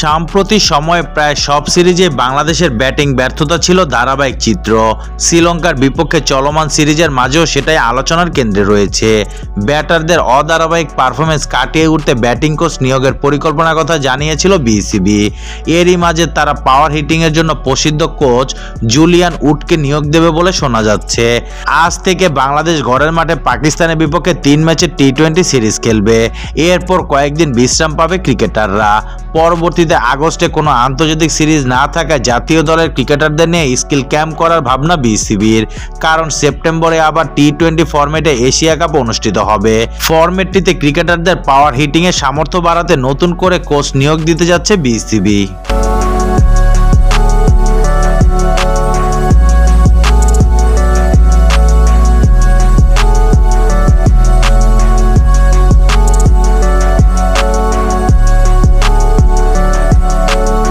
সাম্প্রতি সময়ে প্রায় সব সিরিজে বাংলাদেশের ব্যাটিং ব্যর্থতা ছিল ধারাবাহিক চিত্র। শ্রীলঙ্কার বিপক্ষে চলমান সিরিজের মাঝেও সেটাই আলোচনার কেন্দ্রে রয়েছে। ব্যাটারদের অধারাবাহিক পারফরমেন্স কাটিয়ে উঠতে ব্যাটিং কোচ নিয়োগের পরিকল্পনার কথা জানিয়েছিল বিসিবি। এরই মাঝে তারা পাওয়ার হিটিংয়ের জন্য প্রসিদ্ধ কোচ জুলিয়ান উডকে নিয়োগ দেবে বলে শোনা যাচ্ছে। আজ থেকে বাংলাদেশ ঘরের মাঠে পাকিস্তানের বিপক্ষে তিন ম্যাচের টি টোয়েন্টি সিরিজ খেলবে। এরপর কয়েকদিন বিশ্রাম পাবে ক্রিকেটাররা। পরবর্তীতে আগস্টে কোনো আন্তর্জাতিক সিরিজ না থাকায় জাতীয় দলের ক্রিকেটারদের নিয়ে স্কিল ক্যাম্প করার ভাবনা বিসিবির। কারণ সেপ্টেম্বরে আবার টি টোয়েন্টি ফর্মেটে এশিয়া কাপ অনুষ্ঠিত হবে। ফর্মেটটিতে ক্রিকেটারদের পাওয়ার হিটিংয়ের সামর্থ্য বাড়াতে নতুন করে কোচ নিয়োগ দিতে যাচ্ছে বিসিবি।